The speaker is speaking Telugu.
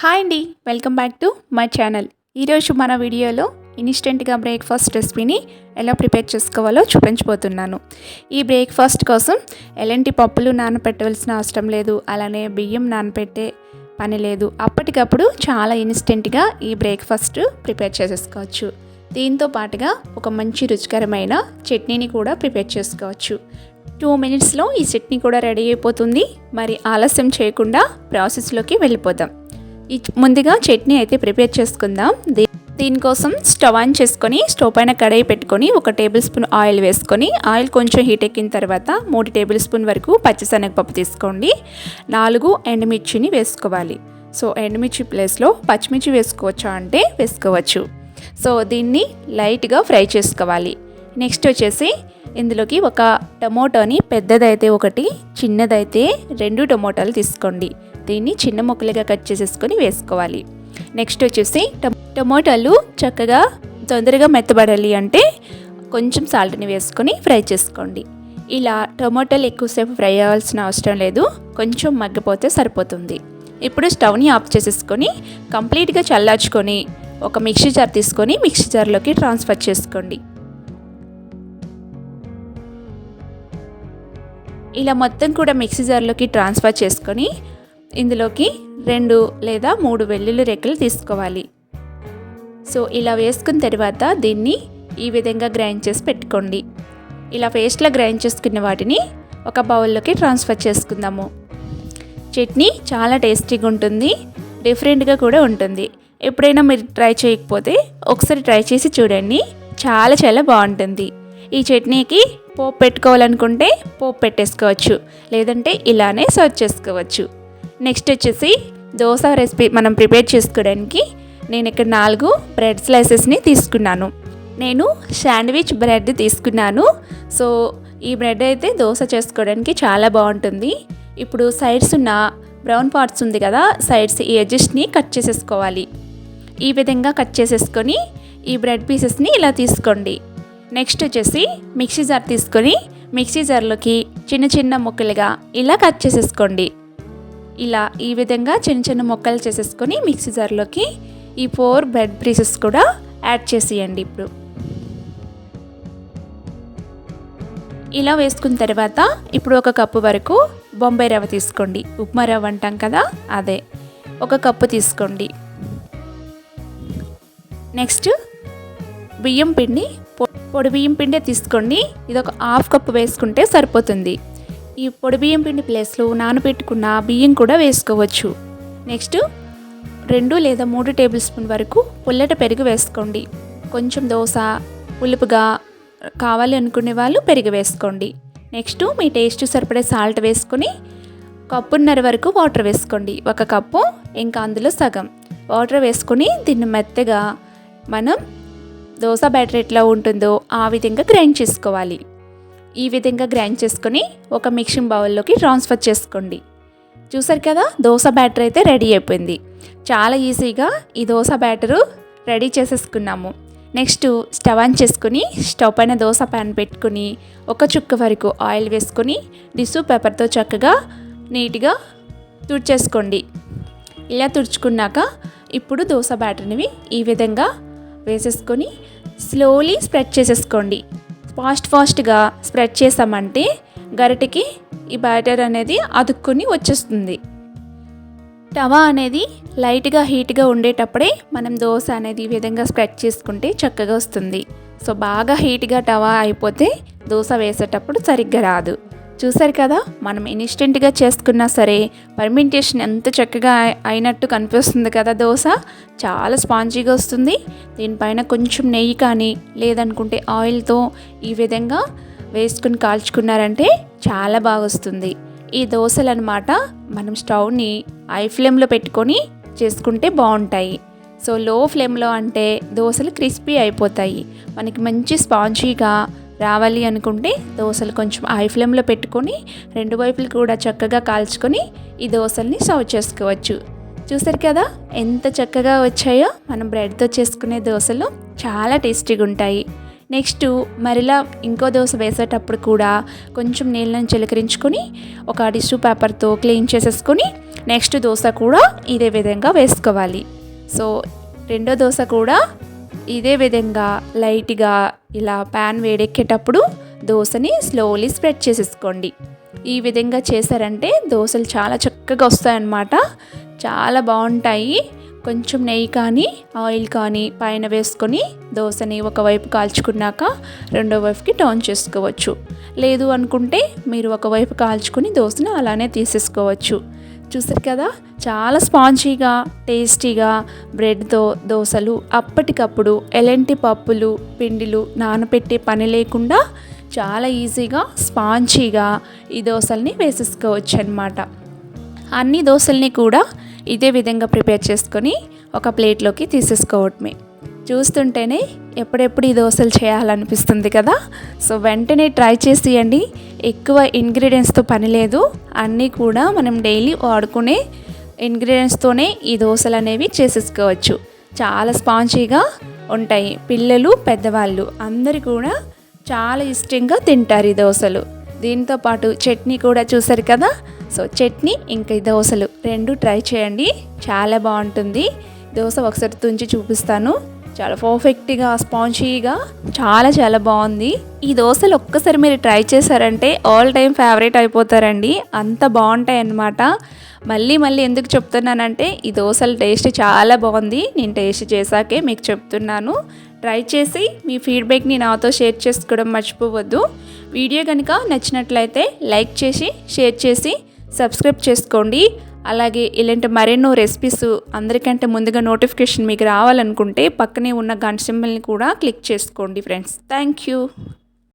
హాయ్ అండి welcome back to my channel. ఈరోజు మన వీడియోలో ఇన్స్టెంట్గా బ్రేక్ఫాస్ట్ రెసిపీని ఎలా ప్రిపేర్ చేసుకోవాలో చూపించబోతున్నాను. ఈ బ్రేక్ఫాస్ట్ కోసం ఎలాంటి పప్పులు నానపెట్టవలసిన అవసరం లేదు అలానే బియ్యం నానబెట్టే పని లేదు. అప్పటికప్పుడు చాలా ఇన్స్టెంట్గా ఈ బ్రేక్ఫాస్ట్ ప్రిపేర్ చేసేసుకోవచ్చు. దీంతో పాటుగా ఒక మంచి రుచికరమైన చట్నీని కూడా ప్రిపేర్ చేసుకోవచ్చు. టూ మినిట్స్లో ఈ చట్నీ కూడా రెడీ అయిపోతుంది. మరి ఆలస్యం చేయకుండా ప్రాసెస్లోకి వెళ్ళిపోదాం. ముందుగా చట్నీ అయితే ప్రిపేర్ చేసుకుందాం. దీ దీనికోసం స్టవ్ ఆన్ చేసుకొని స్టవ్ పైన కడాయి పెట్టుకొని ఒక టేబుల్ స్పూన్ ఆయిల్ వేసుకొని ఆయిల్ కొంచెం హీట్ ఎక్కిన తర్వాత మూడు టేబుల్ స్పూన్ వరకు పచ్చిశనగపప్పు తీసుకోండి. నాలుగు ఎండుమిర్చిని వేసుకోవాలి. సో ఎండుమిర్చి ప్లేస్లో పచ్చిమిర్చి వేసుకోవచ్చా అంటే వేసుకోవచ్చు. సో దీన్ని లైట్గా ఫ్రై చేసుకోవాలి. నెక్స్ట్ వచ్చేసి ఇందులోకి ఒక టమోటోని పెద్దదైతే ఒకటి చిన్నదైతే రెండు టమోటాలు తీసుకోండి. దీన్ని చిన్న ముక్కలుగా కట్ చేసేసుకొని వేసుకోవాలి. నెక్స్ట్ వచ్చేసి టమోటాలు చక్కగా తొందరగా మెత్తబడాలి అంటే కొంచెం సాల్ట్ని వేసుకొని ఫ్రై చేసుకోండి. ఇలా టమోటాలు ఎక్కువసేపు ఫ్రై అవ్వాల్సిన అవసరం లేదు. కొంచెం మగ్గిపోతే సరిపోతుంది. ఇప్పుడు స్టవ్ని ఆఫ్ చేసేసుకొని కంప్లీట్గా చల్లార్చుకొని ఒక మిక్సీ జార్ తీసుకొని మిక్సీ జార్లోకి ట్రాన్స్ఫర్ చేసుకోండి. ఇలా మొత్తం కూడా మిక్సీ జార్లోకి ట్రాన్స్ఫర్ చేసుకొని ఇందులోకి రెండు లేదా మూడు వెల్లుల్లి రెక్కలు తీసుకోవాలి. సో ఇలా వేసుకున్న తర్వాత దీన్ని ఈ విధంగా గ్రైండ్ చేసి పెట్టుకోండి. ఇలా పేస్ట్లో గ్రైండ్ చేసుకున్న వాటిని ఒక బౌల్లోకి ట్రాన్స్ఫర్ చేసుకుందాము. చట్నీ చాలా టేస్టీగా ఉంటుంది డిఫరెంట్గా కూడా ఉంటుంది. ఎప్పుడైనా మీరు ట్రై చేయకపోతే ఒకసారి ట్రై చేసి చూడండి చాలా చాలా బాగుంటుంది. ఈ చట్నీకి పోపు పెట్టుకోవాలనుకుంటే పోపు పెట్టేసుకోవచ్చు లేదంటే ఇలానే సర్వ్ చేసుకోవచ్చు. నెక్స్ట్ వచ్చేసి దోశ రెసిపీ మనం ప్రిపేర్ చేసుకోవడానికి నేను ఇక్కడ నాలుగు బ్రెడ్ స్లైసెస్ని తీసుకున్నాను. నేను శాండ్విచ్ బ్రెడ్ తీసుకున్నాను. సో ఈ బ్రెడ్ అయితే దోశ చేసుకోవడానికి చాలా బాగుంటుంది. ఇప్పుడు సైడ్స్ ఉన్న బ్రౌన్ పార్ట్స్ ఉంది కదా సైడ్స్ ఈ ఎడ్జెస్ట్ని కట్ చేసేసుకోవాలి. ఈ విధంగా కట్ చేసేసుకొని ఈ బ్రెడ్ పీసెస్ని ఇలా తీసుకోండి. నెక్స్ట్ వచ్చేసి మిక్సీ జార్ తీసుకొని మిక్సీ జార్లోకి చిన్న చిన్న ముక్కలుగా ఇలా కట్ చేసేసుకోండి. ఇలా ఈ విధంగా చిన్న చిన్న మొక్కలు చేసేసుకొని మిక్సీ జార్లోకి ఈ ఫోర్ బ్రెడ్ పీసెస్ కూడా యాడ్ చేసేయండి ఇప్పుడు. ఇలా వేసుకున్న తర్వాత ఇప్పుడు ఒక కప్పు వరకు బొంబాయి రవ్వ తీసుకోండి. ఉప్మా రవ్వ అంటాం కదా అదే. ఒక కప్పు తీసుకోండి. నెక్స్ట్ బియ్యం పిండి పొడి బియ్యం పిండి తీసుకోండి. ఇది ఒక హాఫ్ కప్పు వేసుకుంటే సరిపోతుంది. ఈ పొడి బియ్యం పిండి ప్లేస్లో నానబెట్టుకున్న బియ్యం కూడా వేసుకోవచ్చు. నెక్స్ట్ రెండు లేదా మూడు టేబుల్ స్పూన్ వరకు పుల్లట పెరుగు వేసుకోండి. కొంచెం దోశ పులుపుగా కావాలి అనుకునే వాళ్ళు పెరుగు వేసుకోండి. నెక్స్ట్ మీ టేస్ట్ సరిపడే సాల్ట్ వేసుకొని కప్పున్నర వరకు వాటర్ వేసుకోండి. ఒక కప్పు ఇంకా అందులో సగం. వాటర్ వేసుకొని దీన్ని మెత్తగా మనం దోశ బ్యాటర్ ఎట్లా ఉంటుందో ఆ విధంగా గ్రైండ్ చేసుకోవాలి. ఈ విధంగా గ్రైండ్ చేసుకొని ఒక మిక్సింగ్ బౌల్లోకి ట్రాన్స్ఫర్ చేసుకోండి. చూసారు కదా దోశ బ్యాటర్ అయితే రెడీ అయిపోయింది. చాలా ఈజీగా ఈ దోశ బ్యాటరు రెడీ చేసేసుకున్నాము. నెక్స్ట్ స్టవ్ ఆన్ చేసుకుని స్టవ్ పైన దోశ ప్యాన్ పెట్టుకుని ఒక చుక్క వరకు ఆయిల్ వేసుకొని టిష్యూ పేపర్తో చక్కగా నీట్గా తుడిచేసుకోండి. ఇలా తుడుచుకున్నాక ఇప్పుడు దోశ బ్యాటర్నివి ఈ విధంగా వేసేసుకొని స్లోలీ స్ప్రెడ్ చేసేసుకోండి. ఫాస్ట్ ఫాస్ట్గా స్ప్రెడ్ చేసామంటే గరిటకి ఈ బ్యాటర్ అనేది అతుక్కుని వచ్చేస్తుంది. టవా అనేది లైట్గా హీట్గా ఉండేటప్పుడే మనం దోశ అనేది ఈ విధంగా స్ప్రెడ్ చేసుకుంటే చక్కగా వస్తుంది. సో బాగా హీట్గా టవా అయిపోతే దోశ వేసేటప్పుడు సరిగ్గా రాదు. చూసారు కదా మనం ఇన్స్టెంట్గా చేసుకున్నా సరే పర్మెంటేషన్ ఎంత చక్కగా అయినట్టు కనిపిస్తుంది కదా దోశ. చాలా స్పాంజీగా వస్తుంది. దీనిపైన కొంచెం నెయ్యి కానీ లేదనుకుంటే ఆయిల్తో ఈ విధంగా వేసుకుని కాల్చుకున్నారంటే చాలా బాగా వస్తుంది. ఈ దోశలు అనమాట మనం స్టవ్ని ఐ ఫ్లేమ్లో పెట్టుకొని చేసుకుంటే బాగుంటాయి. సో లో ఫ్లేమ్లో అంటే దోశలు క్రిస్పీ అయిపోతాయి. మనకి మంచి స్పాంజీగా రావాలి అనుకుంటే దోశలు కొంచెం హై ఫ్లేమ్లో పెట్టుకొని రెండు వైపులు కూడా చక్కగా కాల్చుకొని ఈ దోశల్ని సర్వ్ చేసుకోవచ్చు. చూసారు కదా ఎంత చక్కగా వచ్చాయో? మనం బ్రెడ్తో చేసుకునే దోశలు చాలా టేస్టీగా ఉంటాయి. నెక్స్ట్ మరిలా ఇంకో దోశ వేసేటప్పుడు కూడా కొంచెం నీళ్ళని చిలకరించుకొని ఒక టిష్యూ పేపర్తో క్లీన్ చేసేసుకొని నెక్స్ట్ దోశ కూడా ఇదే విధంగా వేసుకోవాలి. సో రెండో దోశ కూడా ఇదే విధంగా లైట్గా ఇలా ప్యాన్ వేడెక్కేటప్పుడు దోశని స్లోలీ స్ప్రెడ్ చేసేసుకోండి. ఈ విధంగా చేశారంటే దోశలు చాలా చక్కగా వస్తాయన్నమాట. చాలా బాగుంటాయి. కొంచెం నెయ్యి కానీ ఆయిల్ కానీ పైన వేసుకొని దోశని ఒకవైపు కాల్చుకున్నాక రెండో వైపుకి టర్న్ చేసుకోవచ్చు. లేదు అనుకుంటే మీరు ఒకవైపు కాల్చుకొని దోశను అలానే తీసేసుకోవచ్చు. చూసారు కదా? చాలా స్పాంజీగా టేస్టీగా బ్రెడ్తో దోశలు అప్పటికప్పుడు ఎలాంటి పప్పులు పిండిలు నానబెట్టే పని లేకుండా చాలా ఈజీగా స్పాంజీగా ఈ దోశల్ని వేసేసుకోవచ్చు అనమాట అన్ని దోశల్ని కూడా ఇదే విధంగా ప్రిపేర్ చేసుకొని ఒక ప్లేట్లోకి తీసేసుకోవటమే చూస్తుంటేనే ఎప్పుడెప్పుడు ఈ దోశలు చేయాలనిపిస్తుంది కదా? సో వెంటనే ట్రై చేసేయండి ఎక్కువ ఇంగ్రీడియంట్స్తో పని లేదు. అన్నీ కూడా మనం డైలీ వాడుకునే ఇంగ్రీడియంట్స్తోనే ఈ దోశలు అనేవి చేసేసుకోవచ్చు. చాలా స్పాంజీగా ఉంటాయి. పిల్లలు పెద్దవాళ్ళు అందరు కూడా చాలా ఇష్టంగా తింటారు ఈ దోశలు. దీంతో పాటు చట్నీ కూడా చూసారు కదా? సో చట్నీ ఇంకా ఈ దోశలు రెండు ట్రై చేయండి. చాలా బాగుంటుంది. దోశ ఒకసారి తుంచి చూపిస్తాను. చాలా పర్ఫెక్ట్గా స్పాంజీగా చాలా చాలా బాగుంది. ఈ దోశలు ఒక్కసారి మీరు ట్రై చేశారంటే ఆల్ టైమ్ ఫేవరెట్ అయిపోతారండి. అంత బాగుంటాయి అన్నమాట. మళ్ళీ మళ్ళీ ఎందుకు చెప్తున్నానంటే ఈ దోశల టేస్ట్ చాలా బాగుంది. నేను టేస్ట్ చేశాకే మీకు చెప్తున్నాను. ట్రై చేసి మీ ఫీడ్బ్యాక్ని నాతో షేర్ చేసుకోవడం మర్చిపోవద్దు. వీడియో కనుక నచ్చినట్లయితే లైక్ చేసి షేర్ చేసి సబ్స్క్రైబ్ చేసుకోండి. అలాగే ఇలాంటి మరెన్నో రెసిపీస్ అందరికంటే ముందుగా నోటిఫికేషన్ మీకు రావాలనుకుంటే పక్కనే ఉన్న గంట సింబల్ని కూడా క్లిక్ చేసుకోండి ఫ్రెండ్స్ థ్యాంక్ యూ